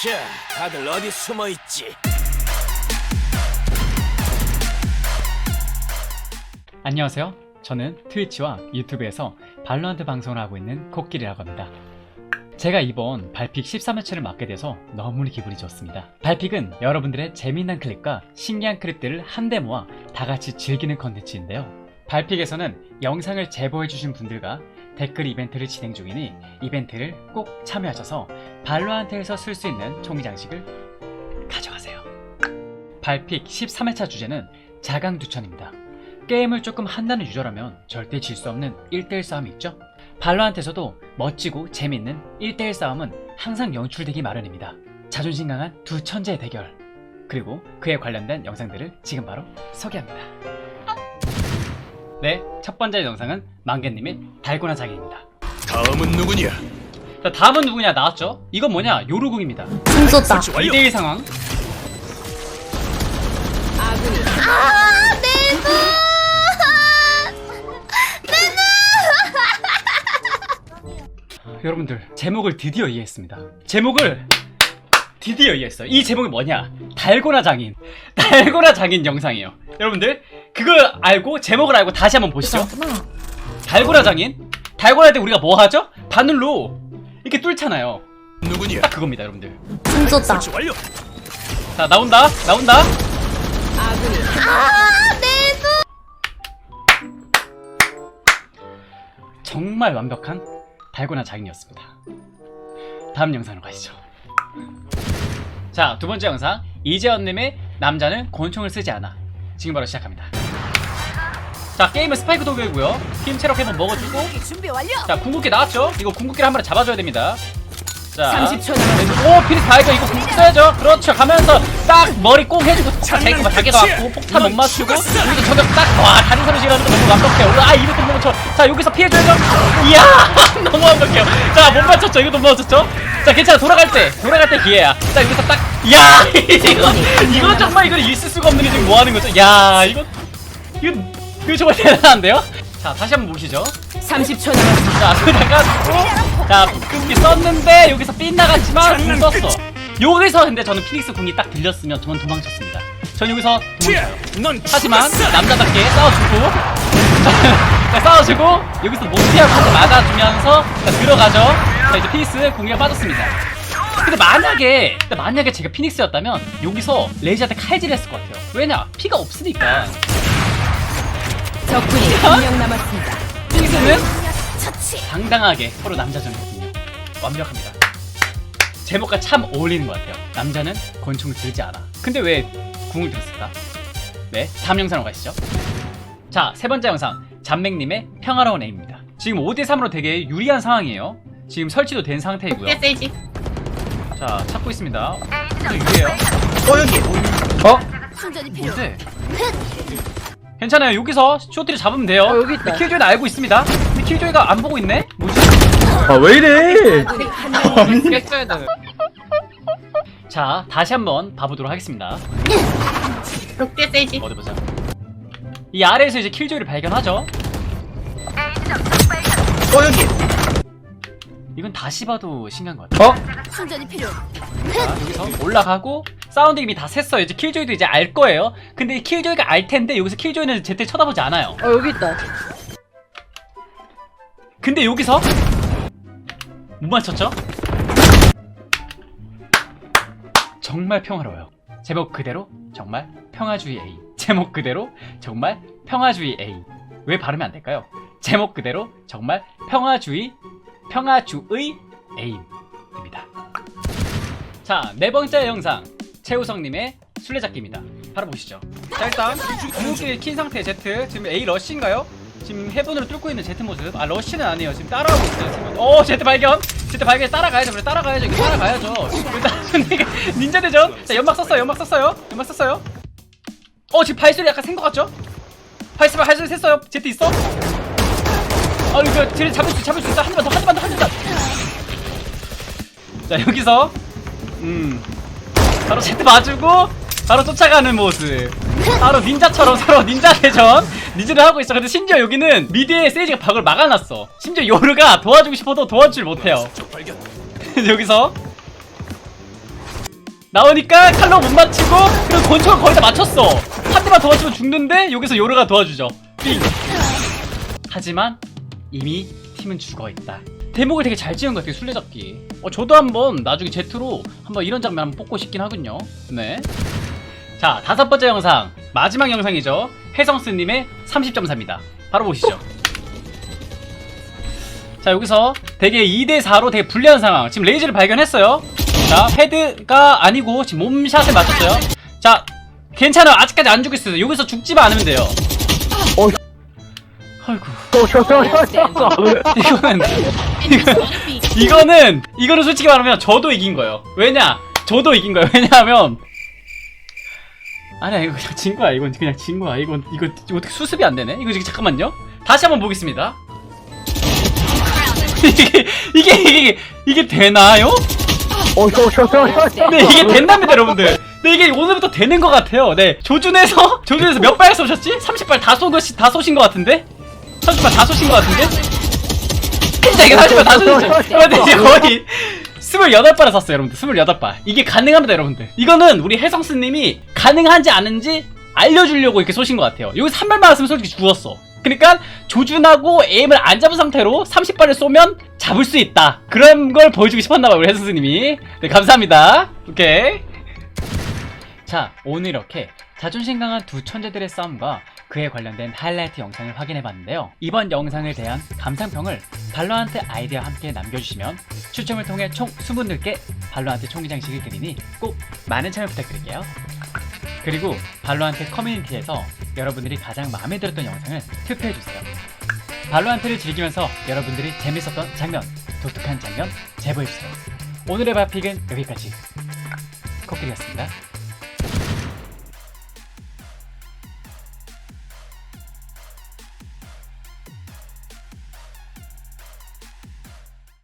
자, 다들 어디 숨어 있지? 안녕하세요. 저는 트위치와 유튜브에서 발로한트 방송을 하고 있는 코끼리라고 합니다. 제가 이번 발픽 13회차를 맡게 돼서 너무나 기분이 좋습니다. 발픽은 여러분들의 재미난 클립과 신기한 클립들을 한데 모아 다 같이 즐기는 컨텐츠인데요. 발픽에서는 영상을 제보해주신 분들과 댓글 이벤트를 진행 중이니 이벤트를 꼭 참여하셔서 발로한테에서 쓸 수 있는 총기 장식을 가져가세요. 발픽 13회차 주제는 자강두천입니다. 게임을 조금 한다는 유저라면 절대 질 수 없는 1대1 싸움이 있죠? 발로한테서도 멋지고 재밌는 1대1 싸움은 항상 연출되기 마련입니다. 자존심 강한 두 천재의 대결. 그리고 그에 관련된 영상들을 지금 바로 소개합니다. 네, 첫 번째 영상은 망개님의 달고나 장애입니다. 다음은 누구냐? 자, 다음은 누구냐 나왔죠? 이건 뭐냐? 요루궁입니다. 숨 쏟다. 설치 완료. 2대1 상황. 아, 내 눈! 여러분들 제목을 드디어 이해했습니다. 제목을 드디어 이해했어요. 이 제목이 뭐냐? 달고나 장인. 달고나 장인 영상이에요. 여러분들 그거 알고 제목을 알고 다시 한번 보시죠. 달고나 장인. 달고나 할때 우리가 뭐 하죠? 바늘로 이렇게 뚫잖아요. 누구냐? 딱 그겁니다, 여러분들. 숨 쏟다. 설치 완료. 자 나온다, 나온다. 아, 내 눈! 정말 완벽한 달고나 장인이었습니다. 다음 영상으로 가시죠. 자, 두 번째 영상. 이재현님의 남자는 권총을 쓰지 않아. 지금 바로 시작합니다. 자, 게임은 스파이크 도구이고요. 팀 체력 한번 먹어주고. 준비 완료! 자, 궁극기 나왔죠? 이거 궁극기를 한 번에 잡아줘야 됩니다. 자, 30초 남았습니다. 오, 피닉스 발견. 이거 궁극기 써야죠. 그렇죠. 가면서 딱 머리 꽁 해주고 자기가 자기가 왔고 폭탄 못 맞추고 여기서 저격 딱. 와, 다른 소리 지르는 거 너무 완벽해요. 아, 이것도 못 맞춰. 자, 여기서 피해줘야죠. 이야, 너무 완벽해요. 자, 못 맞췄죠. 이것도 못 맞췄죠. 자, 괜찮아. 돌아갈 때, 돌아갈 때 기회야. 자, 여기서 딱. 이야, 이거, 이거 정말 이거 있을 수가 없는 게 지금 뭐 하는 거죠? 야, 이거, 이거, 이거 정말 대단한데요? 자, 다시 한번 보시죠. 30초 남았습니다. 자, 그다가 자, 궁기 썼는데 여기서 삔 나갔지만 궁 썼어. 여기서 근데 저는 피닉스 궁이 딱 들렸으면 저는 도망쳤습니다. 전 여기서 도망쳐요. 넌 하지만. 남자답게 싸워주고 자, 싸워주고 여기서 맞아주면서 자, 들어가죠. 자, 이제 피닉스 궁기가 빠졌습니다. 근데 만약에 근데 만약에 제가 피닉스였다면 여기서 레이저한테 칼질 했을 것 같아요. 왜냐 피가 없으니까. 적군이 한 명 남았습니다. 당당하게 서로 남자전이거든요. 완벽합니다. 제목과 참 어울리는 것 같아요. 남자는 권총을 들지 않아. 근데 왜 궁을 들었을까? 네, 다음 영상으로 가시죠. 자, 세 번째 영상. 잔맹님의 평화로운 애입니다. 지금 5대3으로 되게 유리한 상황이에요. 지금 설치도 된 상태이고요. 세지. 자, 찾고 있습니다. 또 유리해요. 어 여기. 어? 충전이 필요. 뭔데? 괜찮아요. 여기서 쇼트를 잡으면 돼요. 어, 여기 있다. 근데 킬조이는 알고 있습니다. 근데 킬조이가 안 보고 있네? 뭐지? 아 왜 이래? 깼어야 돼. 자, 다시 한번 봐보도록 하겠습니다. 롯데 세지. 어디 보자. 이 아래에서 이제 킬조이를 발견하죠. 어 여기. 이건 다시 봐도 신기한 것 같아요. 어? 충전이 필요. 자, 여기서 올라가고 사운드 이미 다 샜어요. 이제 킬조이도 이제 알 거예요. 근데 이 킬조이가 알 텐데 여기서 킬조이는 제때 쳐다보지 않아요. 어, 여기 있다. 근데 여기서 못 맞췄죠? 정말 평화로워요. 제목 그대로 정말 평화주의 A. 제목 그대로 정말 평화주의 A. 왜 발음이 안 될까요? 제목 그대로 정말 평화주의 평화주의 A입니다. 자, 네 번째 영상 최우성님의 술래잡기입니다. 바로 보시죠. 자 일단 궁극기 킨 상태 Z 지금 A 러쉬인가요? 지금 해븐으로 뚫고 있는 Z 모습. 아 러쉬는 아니에요. 지금 따라가고 있어요. 지금. 오 Z 발견. Z 발견 따라가야죠. 그래 따라가야죠. 따라가야죠. 일단 닌자 대전. 자 연막 썼어요. 연막 썼어요. 연막 썼어요. 어 지금 발소리 약간 센 것 같죠? 발소리 발소리 셌어요. Z 있어? 아 이거 쟤를 잡을 수 잡을 수 있어. 한 대만 더한 대만 더한 대만 더. 자 여기서 음 바로 Z 맞주고 바로 쫓아가는 모습. 바로 닌자처럼 서로 닌자 대전 닌자를 하고 있어. 근데 심지어 여기는 미드에 세이지가 벽을 막아놨어. 심지어 요르가 도와주고 싶어도 도와주질 못해요. 여기서 나오니까 칼로 못 맞추고 그리고 권총을 거의 다 맞췄어 한 대만 더 맞추면 죽는데 여기서 요르가 도와주죠 삥 하지만 이미 팀은 죽어 있다 대목을 되게 잘 지은 것 같아요 술래잡기. 어, 저도 한번 나중에 제트로 한번 이런 장면 한번 뽑고 싶긴 하군요. 네자 다섯 번째 영상. 마지막 영상이죠. 혜성스님의 30점사입니다. 바로 보시죠. 자 여기서 되게 2대4로 되게 불리한 상황. 지금 레이즈를 발견했어요. 자 헤드가 아니고 지금 몸샷을 맞췄어요. 자 괜찮아 아직까지 안 죽겠어요. 여기서 죽지만 않으면 돼요. 어. 아이고. 어, 이거는 이거는 이거는 솔직히 말하면 저도 이긴 거예요. 왜냐? 저도 이긴 거예요. 왜냐하면 아니야 이거 그냥 진 거야. 이건 그냥 진 거야. 이건 이거 어떻게 수습이 안 되네? 이거 지금 잠깐만요. 다시 한번 보겠습니다. 이게 이게 이게 이게 되나요? 네 이게 된답니다 여러분들. 네 이게 오늘부터 되는 것 같아요. 네 조준에서 조준에서 몇 발 쏘셨지? 30발 다 쏘, 다 쏘신 것 같은데? 30발 다 쏘신 것 같은데? 진짜 이게 30발 다 쏘셨죠? 근데 이제 거의 28발을 쐈어요 여러분들. 28발 이게 가능합니다 여러분들. 이거는 우리 혜성스님이 가능한지 아는지 알려주려고 이렇게 쏘신 것 같아요. 여기서 한 발만 왔으면 솔직히 죽었어. 그러니까 조준하고 에임을 안 잡은 상태로 30발을 쏘면 잡을 수 있다. 그런 걸 보여주고 싶었나봐요 우리 혜성스님이. 네 감사합니다. 오케이. 자 오늘 이렇게 자존심 강한 두 천재들의 싸움과 그에 관련된 하이라이트 영상을 확인해봤는데요. 이번 영상에 대한 감상평을 발로한테 아이디와 함께 남겨주시면 추첨을 통해 총 20분들께 발로한테 총기장식을 드리니 꼭 많은 참여 부탁드릴게요. 그리고 발로한테 커뮤니티에서 여러분들이 가장 마음에 들었던 영상을 투표해주세요. 발로한테를 즐기면서 여러분들이 재밌었던 장면 독특한 장면 제보해주세요. 오늘의 바픽은 여기까지. 코끼리였습니다